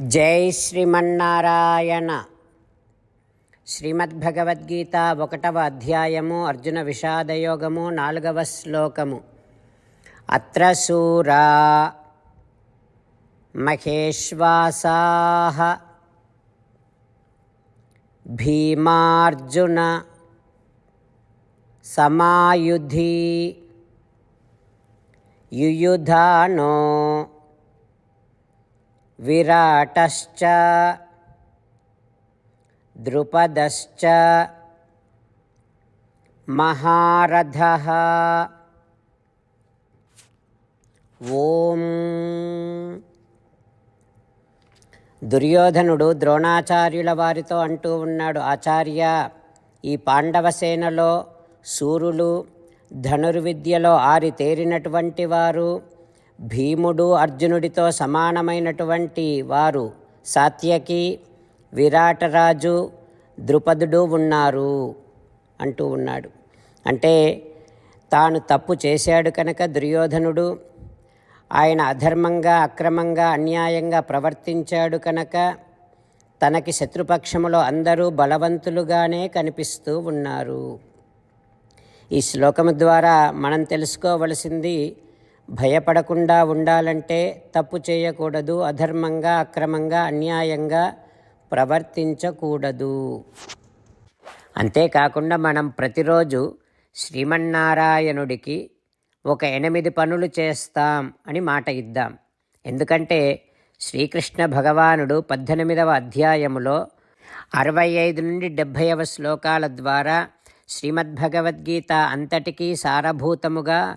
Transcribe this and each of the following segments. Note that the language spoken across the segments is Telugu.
జై శ్రీమన్నారాయణ. శ్రీమద్భగవద్గీత ఒకటవ అధ్యాయము అర్జున విషాదయోగము నాలుగవ శ్లోకము. అత్ర శూరా మహేశ్వాసా భీమార్జున సమాయుధి యుయుధానో విరాటశ్చ ద్రుపదశ్చ మహారథ ఓం దుర్యోధనుడు ద్రోణాచార్యుల వారితో అంటూ ఉన్నాడు ఆచార్య ఈ పాండవ సేనలో సూరులు ధనుర్విద్యలో ఆరితేరినటువంటి వారు భీముడు అర్జునుడితో సమానమైనటువంటి వారు సాత్యకి విరాటరాజు ద్రుపదుడు ఉన్నారు అంటూ ఉన్నాడు. అంటే తాను తప్పు చేశాడు కనుక దుర్యోధనుడు ఆయన అధర్మంగా అక్రమంగా అన్యాయంగా ప్రవర్తించాడు కనుక తనకి శత్రుపక్షములో అందరూ బలవంతులుగానే కనిపిస్తూ ఉన్నారు. ఈ శ్లోకము ద్వారా మనం తెలుసుకోవలసింది భయపడకుండా ఉండాలంటే తప్పు చేయకూడదు అధర్మంగా అక్రమంగా అన్యాయంగా ప్రవర్తించకూడదు. అంతేకాకుండా మనం ప్రతిరోజు శ్రీమన్నారాయణుడికి ఒక ఎనిమిది పనులు చేస్తాం అని మాట ఇద్దాం. ఎందుకంటే శ్రీకృష్ణ భగవానుడు పద్దెనిమిదవ అధ్యాయములో అరవై ఐదు నుండి డెబ్భైవ శ్లోకాల ద్వారా శ్రీమద్భగవద్గీత అంతటికీ సారభూతముగా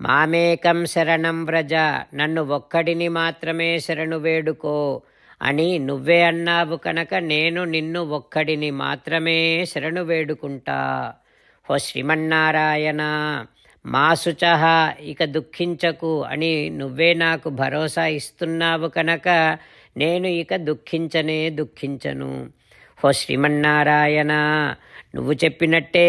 మామేకం శరణం వ్రజ నన్ను ఒక్కడిని మాత్రమే శరణు వేడుకో. అని నువ్వే అన్నావు కనుక నేను నిన్ను ఒక్కడిని మాత్రమే శరణు వేడుకుంటా. ఓ శ్రీమన్నారాయణ మా శుచ ఇక దుఃఖించకు అని నువ్వే నాకు భరోసా ఇస్తున్నావు కనుక నేను ఇక దుఃఖించనే దుఃఖించను. ఓ శ్రీమన్నారాయణ నువ్వు చెప్పినట్టే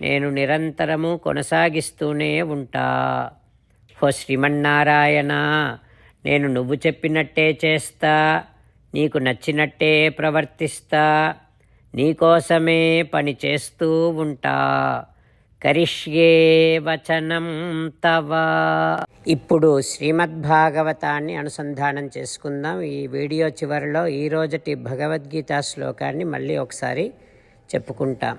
నేను నిరంతరము కొనసాగిస్తూనే ఉంటా. హో శ్రీమన్నారాయణ నేను నువ్వు చెప్పినట్టే చేస్తా నీకు నచ్చినట్టే ప్రవర్తిస్తా నీకోసమే పని చేస్తూ ఉంటా. కరిష్యే వచనం తవ. ఇప్పుడు శ్రీమద్భాగవతాన్ని అనుసంధానం చేసుకుందాం. ఈ వీడియో చివరిలో ఈ భగవద్గీత శ్లోకాన్ని మళ్ళీ ఒకసారి చెప్పుకుంటాం.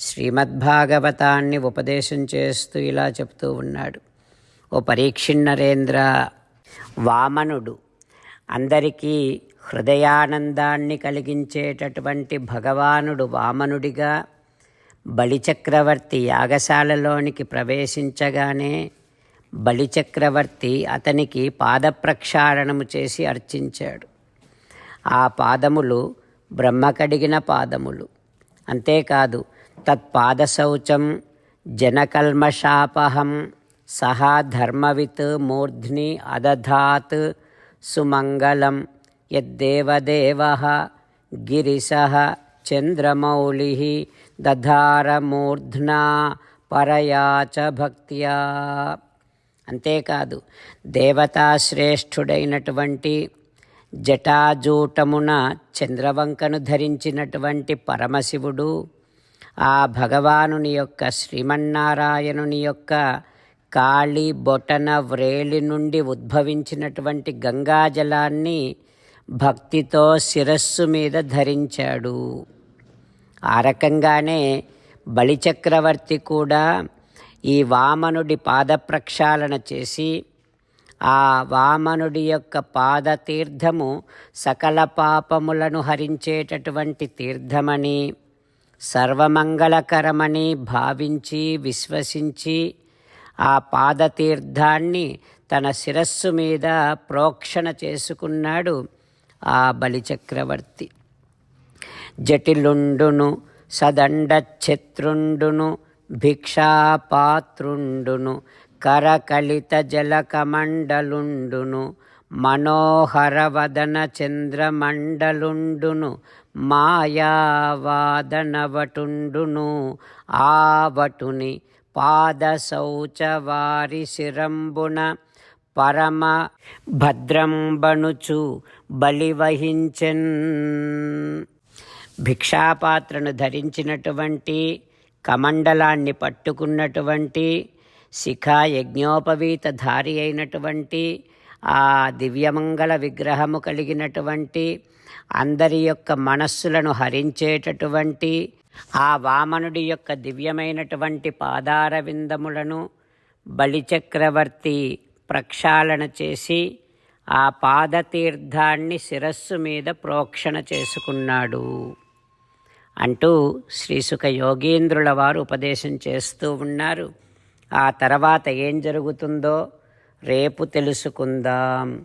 శ్రీమద్భాగవతాన్ని ఉపదేశం చేస్తూ ఇలా చెప్తూ ఉన్నాడు. ఓ పరీక్షిన్నరేంద్ర వామనుడు అందరికీ హృదయానందాన్ని కలిగించేటటువంటి భగవానుడు వామనుడిగా బలిచక్రవర్తి యాగశాలలోనికి ప్రవేశించగానే బలిచక్రవర్తి అతనికి పాదప్రక్షాళనము చేసి అర్చించాడు. ఆ పాదములు బ్రహ్మ కడిగిన పాదములు. అంతేకాదు తత్పాదశౌచం జనకల్మషాపహం సహా ధర్మవిత్ మూర్ధ్ని అదధాత్ సుమంగళం యద్దేవదేవ గిరిశ చంద్రమౌళి దధారమూర్ధ్నా పరయాచ చ భక్త్యా అంతేకాదు దేవతాశ్రేష్ఠుడైనటువంటి జటాజూటమున చంద్రవంకను ధరించినటువంటి పరమశివుడు ఆ భగవానుని యొక్క శ్రీమన్నారాయణుని యొక్క కాళి బొటన వ్రేలి నుండి ఉద్భవించినటువంటి గంగాజలాన్ని భక్తితో శిరస్సు మీద ధరించాడు. ఆ రకంగానే బలిచక్రవర్తి కూడా ఈ వామనుడి పాద ప్రక్షాళన చేసి ఆ వామనుడి యొక్క పాదతీర్థము సకల పాపములను హరించేటటువంటి తీర్థమని సర్వమంగళకరమని భావించి విశ్వసించి ఆ పాదతీర్థాన్ని తన శిరస్సు మీద ప్రోక్షణ చేసుకున్నాడు ఆ బలిచక్రవర్తి. జటిలుండును సదండఛత్రుండును భిక్షాపాత్రుండును కరకలిత జలకమండలుండును మనోహరవదన చంద్రమండలుండును మాయావాదనవటుండును. ఆవటుని పాదశౌచవారి శిరంబున పరమ భద్రంబణుచు బలివహించెన్. భిక్షాపాత్రను ధరించినటువంటి కమండలాన్ని పట్టుకున్నటువంటి శిఖా యజ్ఞోపవీత ధారి అయినటువంటి ఆ దివ్యమంగళ విగ్రహము కలిగినటువంటి అందరి యొక్క మనస్సులను హరించేటటువంటి ఆ వామనుడి యొక్క దివ్యమైనటువంటి పాదార విందములను బలిచక్రవర్తి ప్రక్షాళన చేసి ఆ పాదతీర్థాన్ని శిరస్సు మీద ప్రోక్షణ చేసుకున్నాడు. అంటూ శ్రీసుఖ యోగీంద్రుల వారు ఉపదేశం చేస్తూ ఉన్నారు. ఆ తర్వాత ఏం జరుగుతుందో రేపు తెలుసుకుందాం.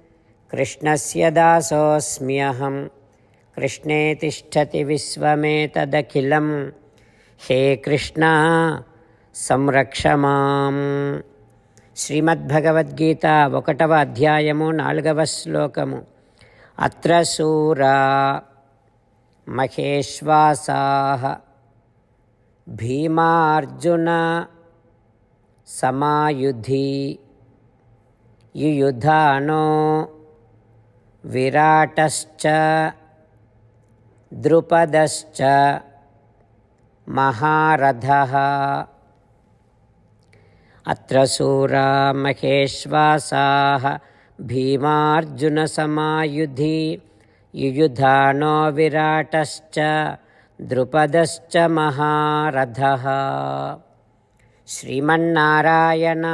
कृष्णस्य दासोऽस्म्यहं कृष्णे तिष्ठति विश्वमेतदखिलं हे कृष्णा సంరక్ష మాం శ్రీమద్భగవద్గీత ఒకటవ అధ్యాయము నాలుగవ శ్లోకము అత్ర శూరా మహేశ్వాసా భీమార్జున సమాయుధి యుయుధానో विराटश्च द्रुपदश्च महारथः अत्र सूरा महेश्वासाः भीमार्जुनसमायुधि युयुधानो विराटश्च द्रुपदश्च महारथः श्रीमन्नारायण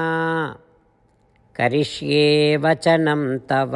करिष्ये वचनं तव